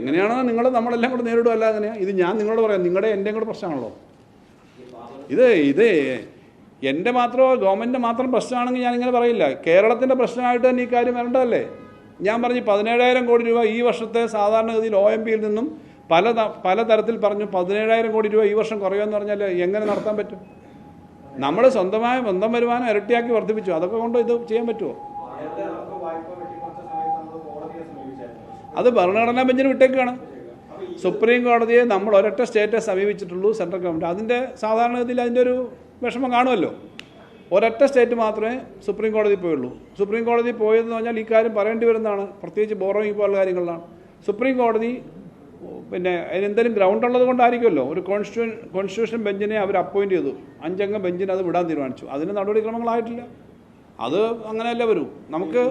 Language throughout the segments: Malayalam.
എങ്ങനെയാണോ നിങ്ങൾ നമ്മളെല്ലാം കൂടെ നേരിടും അല്ല അങ്ങനെയാ ഇത് ഞാൻ നിങ്ങളോട് പറയാം നിങ്ങളുടെ എന്റെയും കൂടെ പ്രശ്നമാണല്ലോ. ഇത് ഇത് എന്റെ മാത്രമോ ഗവൺമെന്റിന്റെ മാത്രം പ്രശ്നമാണെങ്കിൽ ഇങ്ങനെ പറയില്ല. കേരളത്തിന്റെ പ്രശ്നമായിട്ട് തന്നെ ഈ കാര്യം വരേണ്ടതല്ലേ? ഞാൻ പറഞ്ഞു പതിനേഴായിരം കോടി രൂപ ഈ വർഷത്തെ സാധാരണഗതിയിൽ ഒ എം പിയിൽ നിന്നും പല പലതരത്തിൽ പല തരത്തിൽ പറഞ്ഞു പതിനേഴായിരം കോടി രൂപ ഈ വർഷം കുറയുമെന്ന് പറഞ്ഞാൽ എങ്ങനെ നടത്താൻ പറ്റും? നമ്മൾ സ്വന്തമായ സ്വന്തം വരുമാനം ഇരട്ടിയാക്കി വർദ്ധിപ്പിച്ചു. അതൊക്കെ കൊണ്ട് ഇത് ചെയ്യാൻ പറ്റുമോ അത് ഭരണഘടനാ ബെഞ്ചിന് വിട്ടേക്കാണ്. സുപ്രീം കോടതിയെ നമ്മൾ ഒരൊറ്റ സ്റ്റേറ്റെ സമീപിച്ചിട്ടുള്ളൂ സെൻട്രൽ ഗവൺമെന്റ് അതിന്റെ സാധാരണഗതിയിൽ അതിന്റെ ഒരു വിഷമം കാണുമല്ലോ. ഒരൊറ്റ സ്റ്റേറ്റ് മാത്രമേ സുപ്രീം കോടതി പോയുള്ളൂ. സുപ്രീം കോടതി പോയതെന്ന് പറഞ്ഞാൽ ഈ കാര്യം പറയേണ്ടി വരുന്നതാണ്. പ്രത്യേകിച്ച് ബോറോയിങ് പോലുള്ള കാര്യങ്ങളിലാണ് സുപ്രീം കോടതി പിന്നെ അതിനെന്തെങ്കിലും ഗ്രൗണ്ട് ഉള്ളത് കൊണ്ടായിരിക്കുമല്ലോ. ഒരു കോൺസ്റ്റിറ്റ്യൂ കോൺസ്റ്റിറ്റ്യൂഷൻ ബെഞ്ചിനെ അവർ അപ്പോയിന്റ് ചെയ്തു. അഞ്ചംഗ ബെഞ്ചിനെ അത് വിടാൻ തീരുമാനിച്ചു. അതിന് നടപടിക്രമങ്ങളായിട്ടില്ല. അത് അങ്ങനെയല്ല വരൂ. നമുക്ക്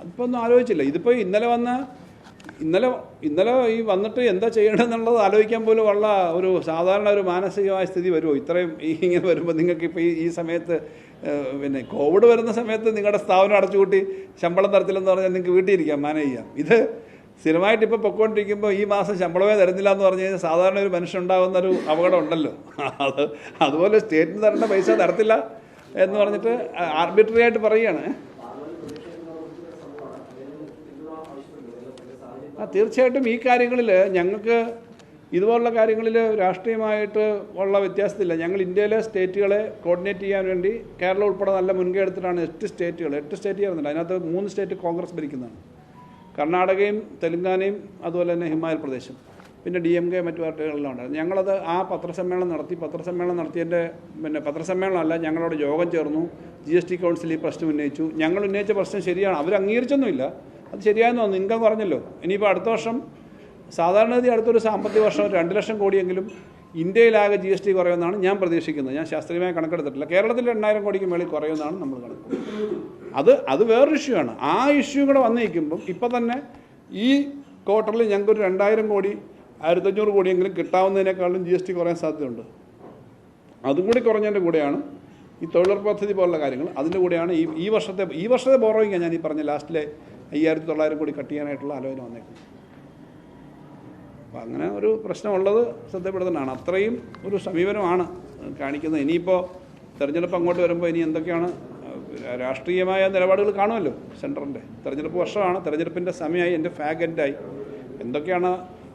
അതിപ്പോൾ ഒന്നും ആലോചിച്ചില്ല. ഇതിപ്പോ ഇന്നലെ വന്ന ഇന്നലെ ഇന്നലെ ഈ വന്നിട്ട് എന്താ ചെയ്യണമെന്നുള്ളത് ആലോചിക്കാൻ പോലും ഉള്ള ഒരു സാധാരണ ഒരു മാനസികമായ സ്ഥിതി വരുമോ ഇത്രയും ഈ ഇങ്ങനെ വരുമ്പോൾ നിങ്ങൾക്ക് ഇപ്പോൾ ഈ ഈ സമയത്ത് പിന്നെ കോവിഡ് വരുന്ന സമയത്ത് നിങ്ങളുടെ സ്ഥാപനം അടച്ചുകൂട്ടി ശമ്പളം തരത്തില്ലെന്ന് പറഞ്ഞാൽ നിങ്ങൾക്ക് വീട്ടിൽ ഇരിക്കാം മാനേജ് ചെയ്യാം. ഇത് സ്ഥിരമായിട്ട് ഇപ്പോൾ പൊക്കോണ്ടിരിക്കുമ്പോൾ ഈ മാസം ശമ്പളമേ തരുന്നില്ല എന്ന് പറഞ്ഞു കഴിഞ്ഞാൽ സാധാരണ ഒരു മനുഷ്യനുണ്ടാകുന്ന ഒരു അപകടം ഉണ്ടല്ലോ. അത് അതുപോലെ സ്റ്റേറ്റിന് തരേണ്ട പൈസ തരത്തില്ല എന്ന് പറഞ്ഞിട്ട് ആർബിട്രറി ആയിട്ട് പറയുകയാണ്. തീർച്ചയായിട്ടും ഈ കാര്യങ്ങളിൽ ഞങ്ങൾക്ക് ഇതുപോലുള്ള കാര്യങ്ങളിൽ രാഷ്ട്രീയമായിട്ട് ഉള്ള വ്യത്യാസത്തില്ല. ഞങ്ങൾ ഇന്ത്യയിലെ സ്റ്റേറ്റുകളെ കോർഡിനേറ്റ് ചെയ്യാൻ വേണ്ടി കേരളം ഉൾപ്പെടെ നല്ല മുൻകൈ എടുത്തിട്ടാണ് എട്ട് സ്റ്റേറ്റുകൾ എട്ട് സ്റ്റേറ്റ് ചേർന്നിട്ടുണ്ട്. അതിനകത്ത് മൂന്ന് സ്റ്റേറ്റ് കോൺഗ്രസ് ഭരിക്കുന്നതാണ്. കർണാടകയും തെലുങ്കാനയും അതുപോലെ തന്നെ ഹിമാചൽ പ്രദേശും. പിന്നെ ഡി എം കെ മറ്റു പാർട്ടികളിലും ഉണ്ട്. ഞങ്ങളത് ആ പത്രസമ്മേളനം നടത്തി പത്രസമ്മേളനം നടത്തിയതിന്റെ പിന്നെ പത്രസമ്മേളനമല്ല ഞങ്ങളോട് യോഗം ചേർന്നു. ജി എസ് ടി കൗൺസിൽ ഈ പ്രശ്നം ഉന്നയിച്ചു. ഞങ്ങൾ ഉന്നയിച്ച പ്രശ്നം ശരിയാണ്. അവർ അംഗീകരിച്ചൊന്നുമില്ല അത് ശരിയായെന്ന് തോന്നുന്നു. ഇൻകം കുറഞ്ഞല്ലോ. ഇനിയിപ്പോൾ അടുത്ത വർഷം സാധാരണഗതി അടുത്തൊരു സാമ്പത്തിക വർഷം രണ്ട് ലക്ഷം കോടിയെങ്കിലും ഇന്ത്യയിലാകെ ജി എസ് ടി കുറയുമെന്നാണ് ഞാൻ പ്രതീക്ഷിക്കുന്നത്. ഞാൻ ശാസ്ത്രീയമായി കണക്കെടുത്തിട്ടില്ല. കേരളത്തിൽ എണ്ണായിരം കോടിക്ക് മേളിൽ കുറയുമെന്നാണ് നമ്മൾ കണക്ക് അത് അത് വേറൊരു ഇഷ്യൂ ആണ്. ആ ഇഷ്യൂ കൂടെ വന്നിരിക്കുമ്പം ഇപ്പം തന്നെ ഈ ക്വാർട്ടറിൽ ഞങ്ങൾക്ക് ഒരു രണ്ടായിരം കോടി ആയിരത്തഞ്ഞൂറ് കോടിയെങ്കിലും കിട്ടാവുന്നതിനേക്കാളും ജി എസ് ടി കുറയാൻ സാധ്യതയുണ്ട്. അതും കൂടി കുറഞ്ഞതിന്റെ കൂടെയാണ് ഈ തൊഴിലുറപ്പ് പദ്ധതി പോലുള്ള കാര്യങ്ങൾ. അതിന്റെ കൂടെയാണ് ഈ ഈ വർഷത്തെ ഈ വർഷത്തെ ബോറോയിങ്ങാണ് ഞാൻ ഈ പറഞ്ഞ ലാസ്റ്റിലെ അയ്യായിരത്തി തൊള്ളായിരം കോടി കട്ട് ചെയ്യാനായിട്ടുള്ള ആലോചന വന്നേക്കും അപ്പം അങ്ങനെ ഒരു പ്രശ്നമുള്ളത് ശ്രദ്ധപ്പെടുത്തുന്നതാണ് അത്രയും ഒരു സമീപനമാണ് കാണിക്കുന്നത്. ഇനിയിപ്പോൾ തെരഞ്ഞെടുപ്പ് അങ്ങോട്ട് വരുമ്പോൾ ഇനി എന്തൊക്കെയാണ് രാഷ്ട്രീയമായ നിലപാടുകൾ കാണുമല്ലോ സെന്ററിന്റെ തെരഞ്ഞെടുപ്പ് വർഷമാണ് തെരഞ്ഞെടുപ്പിന്റെ സമയമായി എന്റെ ഫാഗന്റായി എന്തൊക്കെയാണ്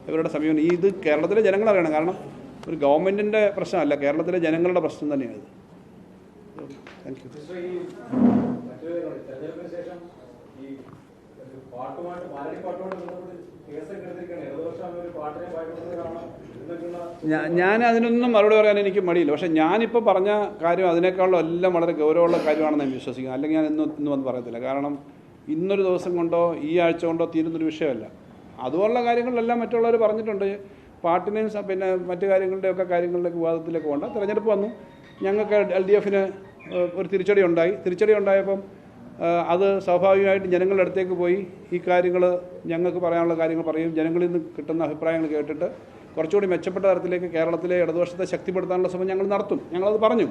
ഇവരുടെ സമീപനം? ഇത് കേരളത്തിലെ ജനങ്ങൾ അറിയണം. കാരണം ഒരു ഗവൺമെന്റിന്റെ പ്രശ്നമല്ല കേരളത്തിലെ ജനങ്ങളുടെ പ്രശ്നം തന്നെയാണ് ഇത്. താങ്ക് യു മിസ്റ്റർ ഈ മറ്റൊരു കാര്യം, തെരഞ്ഞെടുപ്പിന് ശേഷം ഈ ഒരു ഞാൻ അതിനൊന്നും മറുപടി പറയാൻ എനിക്ക് മടിയില്ല. പക്ഷെ ഞാനിപ്പോൾ പറഞ്ഞ കാര്യം അതിനേക്കാളും എല്ലാം വളരെ ഗൗരവമുള്ള കാര്യമാണെന്ന് ഞാൻ വിശ്വസിക്കുന്നു. അല്ലെങ്കിൽ ഞാൻ ഇന്നും ഇന്നും വന്ന് പറയത്തില്ല. കാരണം ഇന്നൊരു ദിവസം കൊണ്ടോ ഈ ആഴ്ച കൊണ്ടോ തീരുന്നൊരു വിഷയമല്ല. അതുപോലുള്ള കാര്യങ്ങളിലെല്ലാം മറ്റുള്ളവർ പറഞ്ഞിട്ടുണ്ട്. പാട്ടിനെയും പിന്നെ മറ്റു കാര്യങ്ങളുടെയൊക്കെ കാര്യങ്ങളിലേക്ക് വിവാദത്തിലേക്ക് പോകണ്ട. തിരഞ്ഞെടുപ്പ് വന്നു. ഞങ്ങൾക്ക് എൽ ഡി എഫിന് ഒരു തിരിച്ചടി ഉണ്ടായി. തിരിച്ചടി ഉണ്ടായപ്പം അത് സ്വാഭാവികമായിട്ട് ജനങ്ങളുടെ അടുത്തേക്ക് പോയി ഈ കാര്യങ്ങൾ ഞങ്ങൾക്ക് പറയാനുള്ള കാര്യങ്ങൾ പറയും. ജനങ്ങളിൽ നിന്ന് കിട്ടുന്ന അഭിപ്രായങ്ങൾ കേട്ടിട്ട് കുറച്ചുകൂടി മെച്ചപ്പെട്ട തരത്തിലേക്ക് കേരളത്തിലെ ഇടതുപക്ഷത്തെ ശക്തിപ്പെടുത്താനുള്ള ശ്രമം ഞങ്ങൾ നടത്തും. ഞങ്ങളത് പറഞ്ഞു.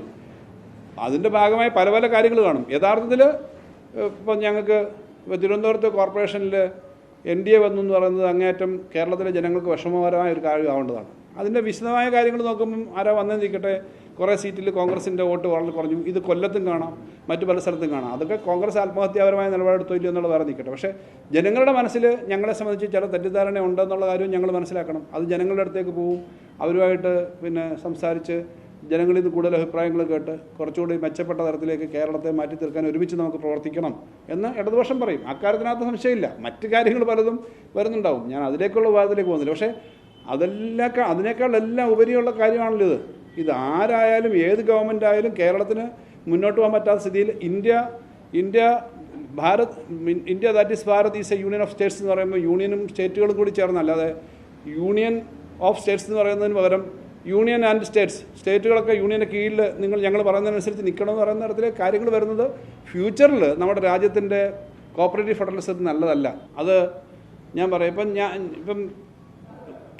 അതിന്റെ ഭാഗമായി പല പല കാര്യങ്ങൾ കാണും. യഥാർത്ഥത്തിൽ ഇപ്പം ഞങ്ങൾക്ക് തിരുവനന്തപുരത്ത് കോർപ്പറേഷനിൽ എൻ ഡി എ വന്നു എന്ന് പറയുന്നത് അങ്ങേയറ്റം കേരളത്തിലെ ജനങ്ങൾക്ക് വിഷമകരമായ ഒരു കാര്യമാവേണ്ടതാണ്. അതിന്റെ വിശദമായ കാര്യങ്ങൾ നോക്കുമ്പം ആരാ വന്നേ വന്നെന്നിരിക്കട്ടെ കുറേ സീറ്റിൽ കോൺഗ്രസിന്റെ വോട്ട് വളരെ കുറഞ്ഞു. ഇത് കൊല്ലത്തും കാണാം. മറ്റു പല സ്ഥലത്തും കാണാം. അതൊക്കെ കോൺഗ്രസ് ആത്മഹത്യാപരമായ നിലപാടെടുത്തോ ഇല്ലയോ എന്നുള്ള വേറെ നിൽക്കട്ടെ. പക്ഷേ ജനങ്ങളുടെ മനസ്സിൽ ഞങ്ങളെ സംബന്ധിച്ച് ചില തെറ്റിദ്ധാരണ ഉണ്ടെന്നുള്ള കാര്യം ഞങ്ങൾ മനസ്സിലാക്കണം. അത് ജനങ്ങളുടെ അടുത്തേക്ക് പോവും. അവരുമായിട്ട് പിന്നെ സംസാരിച്ച് ജനങ്ങളിൽ നിന്ന് കൂടുതൽ അഭിപ്രായങ്ങൾ കേട്ട് കുറച്ചുകൂടി മെച്ചപ്പെട്ട തരത്തിലേക്ക് കേരളത്തെ മാറ്റി തീർക്കാൻ ഒരുമിച്ച് നമുക്ക് പ്രവർത്തിക്കണം എന്ന് ഇടതുപക്ഷം പറയും. അക്കാര്യത്തിനകത്ത് സംശയമില്ല. മറ്റു കാര്യങ്ങൾ പലതും വരുന്നുണ്ടാവും. ഞാൻ അതിലേക്കുള്ള വിവാദത്തിലേക്ക് പോകുന്നില്ല. പക്ഷേ അതെല്ലാം അതിനേക്കാൾ എല്ലാം ഉപരിയുള്ള കാര്യമാണല്ലോ ഇത്. ഇത് ആരായാലും ഏത് ഗവൺമെന്റ് ആയാലും കേരളത്തിന് മുന്നോട്ട് പോകാൻ പറ്റാത്ത സ്ഥിതിയിൽ India India Bharat India that is Bharat is a union of states എന്ന് പറയുമ്പോൾ യൂണിയനും സ്റ്റേറ്റുകളും കൂടി ചേർന്ന് അല്ലാതെ യൂണിയൻ ഓഫ് സ്റ്റേറ്റ്സ് എന്ന് പറയുന്നതിന് പകരം യൂണിയൻ ആൻഡ് സ്റ്റേറ്റ്സ് സ്റ്റേറ്റുകളൊക്കെ യൂണിയന്റെ കീഴിൽ നിങ്ങൾ ഞങ്ങൾ പറയുന്നതിനനുസരിച്ച് നിൽക്കണമെന്ന് പറയുന്ന തരത്തിലെ കാര്യങ്ങൾ വരുന്നത് ഫ്യൂച്ചറിൽ നമ്മുടെ രാജ്യത്തിന്റെ കോപ്പറേറ്റീവ് ഫെഡറലിസത്തിന് നല്ലതല്ല. അത് ഞാൻ പറയാം. ഇപ്പം ഞാൻ ഇപ്പം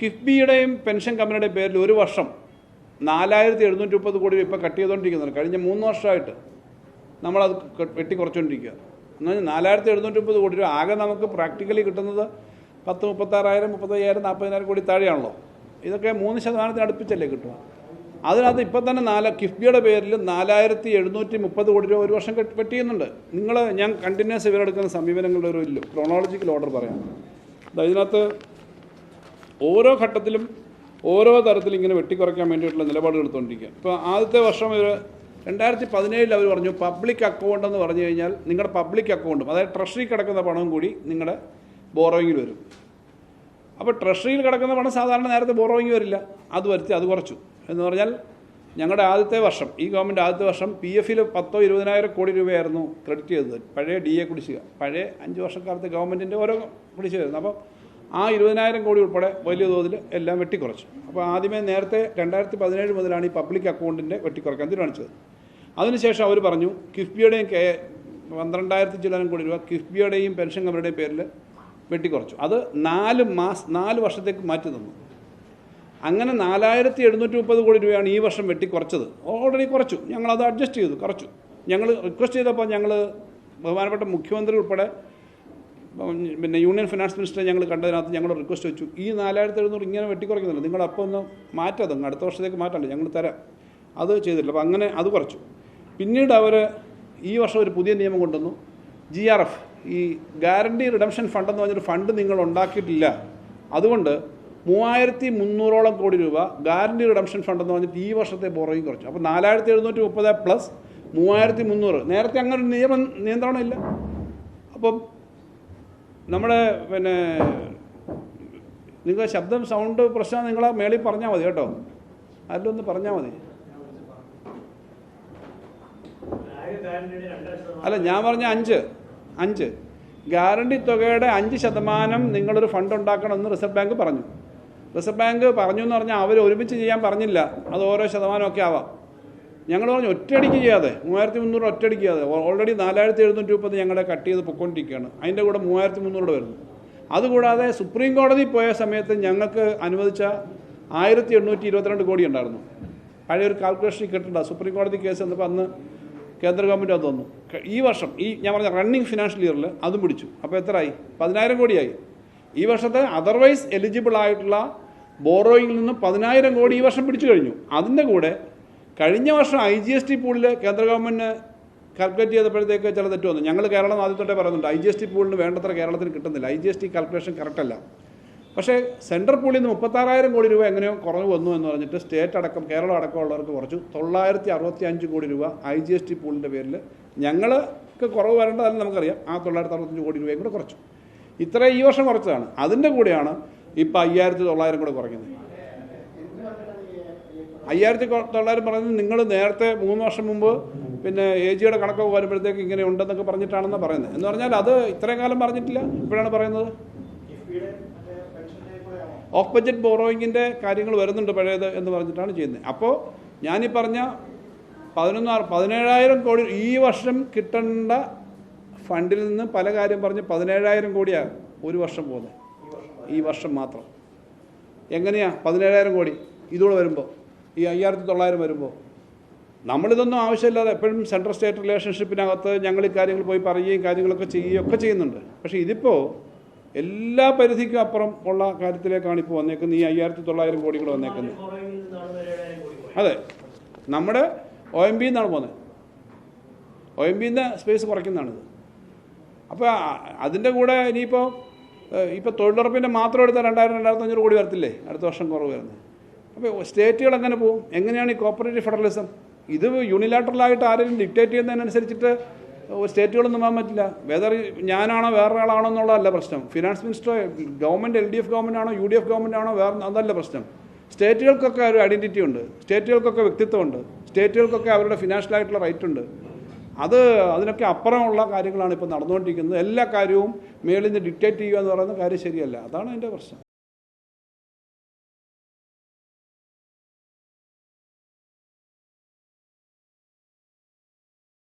കിഫ്ബിയുടെയും പെൻഷൻ കമ്പനിയുടെയും പേരിൽ ഒരു വർഷം നാലായിരത്തി എഴുന്നൂറ്റി മുപ്പത് കോടി രൂപ ഇപ്പം കട്ട് ചെയ്തുകൊണ്ടിരിക്കുന്നുണ്ട് കഴിഞ്ഞ മൂന്ന് വർഷമായിട്ട് നമ്മളത് വെട്ടി വെട്ടിക്കുറച്ചുകൊണ്ടിരിക്കുക എന്ന് പറഞ്ഞാൽ നാലായിരത്തി എഴുന്നൂറ്റി മുപ്പത് കോടി രൂപ ആകെ നമുക്ക് പ്രാക്ടിക്കലി കിട്ടുന്നത് പത്ത് മുപ്പത്താറായിരം മുപ്പത്തയ്യായിരം നാൽപ്പതിനായിരം കോടി താഴെയാണല്ലോ. ഇതൊക്കെ മൂന്ന് ശതമാനത്തിന് അടുപ്പിച്ചല്ലേ കിട്ടുക. അതിനകത്ത് ഇപ്പം തന്നെ നാല് കിഫ്ബിയുടെ പേരിൽ നാലായിരത്തി എഴുന്നൂറ്റി മുപ്പത് കോടി രൂപ ഒരു വർഷം വെട്ടിയുന്നുണ്ട് നിങ്ങൾ ഞാൻ കണ്ടിന്യൂസ് ഇവരെടുക്കുന്ന സമീപനങ്ങളുടെ ഒരു ക്രോണോളജിക്കൽ ഓർഡർ പറയാം. ഇതിനകത്ത് ഓരോ ഘട്ടത്തിലും ഓരോ തരത്തിൽ ഇങ്ങനെ വെട്ടിക്കുറയ്ക്കാൻ വേണ്ടിയിട്ടുള്ള നിലപാടുകൾ എടുത്തുകൊണ്ടിരിക്കുക ഇപ്പോൾ ആദ്യത്തെ വർഷം ഒരു രണ്ടായിരത്തി പതിനേഴിൽ അവർ പറഞ്ഞു പബ്ലിക് അക്കൗണ്ട് എന്ന് പറഞ്ഞു കഴിഞ്ഞാൽ നിങ്ങളുടെ പബ്ലിക് അക്കൗണ്ടും അതായത് ട്രഷറി കിടക്കുന്ന പണവും കൂടി നിങ്ങളുടെ ബോറോയിങ്ങിൽ വരും. അപ്പോൾ ട്രഷറിയിൽ കിടക്കുന്ന പണം സാധാരണ നേരത്തെ ബോറോയിങ് വരില്ല. അത് വരുത്തി അത് കുറച്ചു. എന്ന് പറഞ്ഞാൽ ഞങ്ങളുടെ ആദ്യത്തെ വർഷം ഈ ഗവൺമെന്റ് ആദ്യത്തെ വർഷം പി എഫിൽ പത്തോ ഇരുപതിനായിരം കോടി രൂപയായിരുന്നു ക്രെഡിറ്റ് ചെയ്തത്. പഴയ ഡി എ കുടിശ്ശിക. പഴയ അഞ്ച് വർഷക്കാലത്തെ ഗവൺമെന്റിന്റെ ഓരോ കുടിശ്ശിക അപ്പോൾ ആ ഇരുപതിനായിരം കോടി ഉൾപ്പെടെ വലിയ തോതിൽ എല്ലാം വെട്ടിക്കുറച്ചു. അപ്പോൾ ആദ്യമേ നേരത്തെ രണ്ടായിരത്തി പതിനേഴ് മുതലാണ് ഈ പബ്ലിക് അക്കൗണ്ടിന്റെ വെട്ടിക്കുറക്കാൻ തീരുമാനിച്ചത്. അതിനുശേഷം അവർ പറഞ്ഞു കിഫ്ബിയുടെയും കെ പന്ത്രണ്ടായിരത്തി ചില്ലാനും കോടി രൂപ കിഫ്ബിയുടെയും പെൻഷൻ കമ്പനിയുടെയും പേരിൽ വെട്ടിക്കുറച്ചു. അത് നാല് മാസ് നാല് വർഷത്തേക്ക് മാറ്റി തന്നു അങ്ങനെ നാലായിരത്തി എഴുന്നൂറ്റി മുപ്പത് കോടി രൂപയാണ് ഈ വർഷം വെട്ടിക്കുറച്ചത്. ഓൾറെഡി കുറച്ചു. ഞങ്ങളത് അഡ്ജസ്റ്റ് ചെയ്തു കുറച്ചു. ഞങ്ങൾ റിക്വസ്റ്റ് ചെയ്തപ്പോൾ ഞങ്ങൾ ബഹുമാനപ്പെട്ട മുഖ്യമന്ത്രി ഉൾപ്പെടെ പിന്നെ യൂണിയൻ ഫിനാൻസ് മിനിസ്റ്ററെ ഞങ്ങൾ കണ്ടതിനകത്ത് ഞങ്ങൾ റിക്വസ്റ്റ് വെച്ചു. ഈ നാലായിരത്തി എഴുന്നൂറ് ഇങ്ങനെ വെട്ടിക്കുറയ്ക്കുന്നില്ല. നിങ്ങൾ അപ്പോൾ ഒന്ന് മാറ്റാതെ അടുത്ത വർഷത്തേക്ക് മാറ്റണ്ട? ഞങ്ങൾ തരാം. അത് ചെയ്തിട്ടില്ല. അപ്പോൾ അങ്ങനെ അത് കുറച്ചു. പിന്നീട് അവർ ഈ വർഷം ഒരു പുതിയ നിയമം കൊണ്ടുവന്നു. ജി ആർ എഫ് ഈ ഗ്യാരണ്ടി റിഡംഷൻ ഫണ്ട് എന്ന് പറഞ്ഞൊരു ഫണ്ട് നിങ്ങൾ ഉണ്ടാക്കിയിട്ടില്ല. അതുകൊണ്ട് മൂവായിരത്തി മുന്നൂറോളം കോടി രൂപ ഗ്യാരണ്ടി റിഡംഷൻ ഫണ്ട് എന്ന് പറഞ്ഞിട്ട് ഈ വർഷത്തെ ബോറോയും കുറച്ചു. അപ്പോൾ നാലായിരത്തി എഴുന്നൂറ്റി മുപ്പത് പ്ലസ് മൂവായിരത്തി മുന്നൂറ് നേരത്തെ അങ്ങനെ ഒരു നിയമം നിയന്ത്രണമില്ല. അപ്പം നമ്മുടെ പിന്നെ നിങ്ങൾ ശബ്ദം സൗണ്ട് പ്രശ്നം നിങ്ങൾ മേളിൽ പറഞ്ഞാൽ മതി കേട്ടോ. ഒന്ന് പറഞ്ഞാൽ മതി. അല്ല ഞാൻ പറഞ്ഞ അഞ്ച് അഞ്ച്. ഗ്യാരണ്ടി തുകയുടെ അഞ്ച് ശതമാനം നിങ്ങളൊരു ഫണ്ട് ഉണ്ടാക്കണമെന്ന് റിസർവ് ബാങ്ക് പറഞ്ഞു. റിസർവ് ബാങ്ക് പറഞ്ഞു എന്ന് പറഞ്ഞാൽ അവർ ഒരുമിച്ച് ചെയ്യാൻ പറഞ്ഞില്ല. അത് ഓരോ ശതമാനമൊക്കെ ആവാം. ഞങ്ങൾ പറഞ്ഞു ഒറ്റയടിക്ക് ചെയ്യാതെ മൂവായിരത്തി മുന്നൂറ് ഒറ്റയടിക്ക് ചെയ്യാതെ. ഓൾറെഡി നാലായിരത്തി എഴുന്നൂറ്റി മുപ്പത് ഞങ്ങളെ കട്ട് ചെയ്ത് പൊയ്ക്കൊണ്ടിരിക്കുകയാണ് അതിന്റെ കൂടെ മൂവായിരത്തി മുന്നൂറ് വരുന്നു. അതുകൂടാതെ സുപ്രീം കോടതി പോയ സമയത്ത് ഞങ്ങൾക്ക് അനുവദിച്ച ആയിരത്തി എണ്ണൂറ്റി ഇരുപത്തിരണ്ട് കോടി ഉണ്ടായിരുന്നു. പഴയ ഒരു കാൽക്കുലേഷൻ കിട്ടണ്ട സുപ്രീം കോടതി കേസ് എന്നപ്പോൾ അന്ന് കേന്ദ്ര ഗവൺമെന്റ് അത് തന്നു. ഈ വർഷം ഈ ഞാൻ പറഞ്ഞ റണ്ണിങ് ഫിനാൻഷ്യൽ ഇയറിൽ അതും പിടിച്ചു. അപ്പോൾ എത്ര ആയി പതിനായിരം കോടിയായി. ഈ വർഷത്തെ അതർവൈസ് എലിജിബിൾ ആയിട്ടുള്ള ബോറോയിങ്ങിൽ നിന്നും പതിനായിരം കോടി ഈ വർഷം പിടിച്ചു കഴിഞ്ഞു. അതിന്റെ കൂടെ കഴിഞ്ഞ വർഷം ഐ ജി എസ് ടി പൂളിൽ കേന്ദ്ര ഗവൺമെന്റ് കാൽക്കുലേറ്റ് ചെയ്തപ്പോഴത്തേക്ക് ചില തെറ്റ് വന്നു. ഞങ്ങൾ കേരളം ആദ്യം തൊട്ടേ പറയുന്നുണ്ട് ഐ ജി എസ് ടി പൂളിന് വേണ്ടത്ര കേരളത്തിന് കിട്ടുന്നില്ല. I G S T calculation കറക്റ്റല്ല പക്ഷേ സെൻട്രൽ പൂളിൽ നിന്ന് മുപ്പത്താറായിരം കോടി രൂപ എങ്ങനെയോ കുറഞ്ഞു വന്നു എന്ന് പറഞ്ഞിട്ട് സ്റ്റേറ്റ് അടക്കം കേരളം അടക്കമുള്ളവർക്ക് കുറച്ചു തൊള്ളായിരത്തി അറുപത്തി അഞ്ച് കോടി രൂപ ഐ ജി എസ് ടി പൂളിന്റെ പേരിൽ ഞങ്ങൾക്ക് കുറവ് വരേണ്ടതല്ല നമുക്കറിയാം. ആ തൊള്ളായിരത്തി അറുപത്തഞ്ച് കോടി രൂപയും കൂടെ കുറച്ചു. ഇത്രയും ഈ വർഷം കുറച്ചതാണ്. അതിന്റെ കൂടെയാണ് ഇപ്പോൾ അയ്യായിരത്തി തൊള്ളായിരം കൂടെ കുറയ്ക്കുന്നത്. അയ്യായിരത്തി തൊള്ളായിരം പറഞ്ഞത് നിങ്ങൾ നേരത്തെ മൂന്ന് വർഷം മുമ്പ് പിന്നെ എ ജിയുടെ കണക്കൊക്കെ വരുമ്പോഴത്തേക്ക് ഇങ്ങനെ ഉണ്ടെന്നൊക്കെ പറഞ്ഞിട്ടാണെന്ന് പറയുന്നത്. എന്ന് പറഞ്ഞാൽ അത് ഇത്രയും കാലം പറഞ്ഞിട്ടില്ല. ഇപ്പോഴാണ് പറയുന്നത്. ഓഫ് ബഡ്ജറ്റ് ബോറോയിങ്ങിന്റെ കാര്യങ്ങൾ വരുന്നുണ്ട് പഴയത് എന്ന് പറഞ്ഞിട്ടാണ് ചെയ്യുന്നത്. അപ്പോൾ ഞാനീ പറഞ്ഞ പതിനൊന്നാറ് പതിനേഴായിരം കോടി ഈ വർഷം കിട്ടേണ്ട ഫണ്ടിൽ നിന്ന് പല കാര്യം പറഞ്ഞ് പതിനേഴായിരം കോടിയാണ് ഒരു വർഷം പോകുന്നത്. ഈ വർഷം മാത്രം. എങ്ങനെയാണ് പതിനേഴായിരം കോടി ഇതോടെ വരുമ്പോൾ ഈ അയ്യായിരത്തി തൊള്ളായിരം വരുമ്പോൾ നമ്മളിതൊന്നും ആവശ്യമില്ലാതെ എപ്പോഴും സെൻട്രൽ സ്റ്റേറ്റ് റിലേഷൻഷിപ്പിനകത്ത് ഞങ്ങൾ ഈ കാര്യങ്ങൾ പോയി പറയുകയും കാര്യങ്ങളൊക്കെ ചെയ്യുകയും ഒക്കെ ചെയ്യുന്നുണ്ട്. പക്ഷേ ഇതിപ്പോൾ എല്ലാ പരിധിക്കും അപ്പുറം ഉള്ള കാര്യത്തിലേക്കാണ് ഇപ്പോൾ വന്നേക്കുന്നത്. ഈ അയ്യായിരത്തി തൊള്ളായിരം കോടികൾ വന്നേക്കുന്നത്. അതെ. നമ്മുടെ ഒ എം ബി എന്നാണ് പോകുന്നത് ഒ എം ബിന്ന് സ്പേസ് കുറയ്ക്കുന്നതാണിത്. അപ്പോൾ അതിന്റെ കൂടെ ഇനിയിപ്പോൾ ഇപ്പോൾ തൊഴിലുറപ്പിന്റെ മാത്രം എടുത്താൽ രണ്ടായിരം രണ്ടായിരത്തി അഞ്ഞൂറ് കോടി വരത്തില്ലേ? അടുത്ത വർഷം കുറവ് വരുന്നത്. അപ്പോൾ സ്റ്റേറ്റുകൾ എങ്ങനെ പോകും? എങ്ങനെയാണ് ഈ കോപ്പറേറ്റീവ് ഫെഡറലിസം? ഇത് യൂണിലാറ്ററലായിട്ട് ആരെങ്കിലും ഡിക്റ്റേറ്റ് ചെയ്യുന്നതിനനുസരിച്ചിട്ട് സ്റ്റേറ്റുകളൊന്നും പോകാൻ പറ്റില്ല. വെതർ ഞാനാണോ വേറെ വേറൊരാളാണോ എന്നുള്ളതല്ല പ്രശ്നം. Finance minister government L D F government ആണോ യു ഡി എഫ് ഗവൺമെന്റ് ആണോ വേറെ അതല്ല പ്രശ്നം. സ്റ്റേറ്റുകൾക്കൊക്കെ ഒരു ഐഡന്റിറ്റി ഉണ്ട്. സ്റ്റേറ്റുകൾക്കൊക്കെ വ്യക്തിത്വമുണ്ട്. സ്റ്റേറ്റുകൾക്കൊക്കെ അവരുടെ ഫിനാൻഷ്യൽ ആയിട്ടുള്ള റൈറ്റ് ഉണ്ട്. അത് അതിനൊക്കെ അപ്പുറമുള്ള കാര്യങ്ങളാണ് ഇപ്പോൾ നടന്നുകൊണ്ടിരിക്കുന്നത്. എല്ലാ കാര്യവും മേളിൽ നിന്ന് ഡിക്റ്റേറ്റ് ചെയ്യുക എന്ന് പറയുന്ന കാര്യം ശരിയല്ല. അതാണ് അതിന്റെ പ്രശ്നം.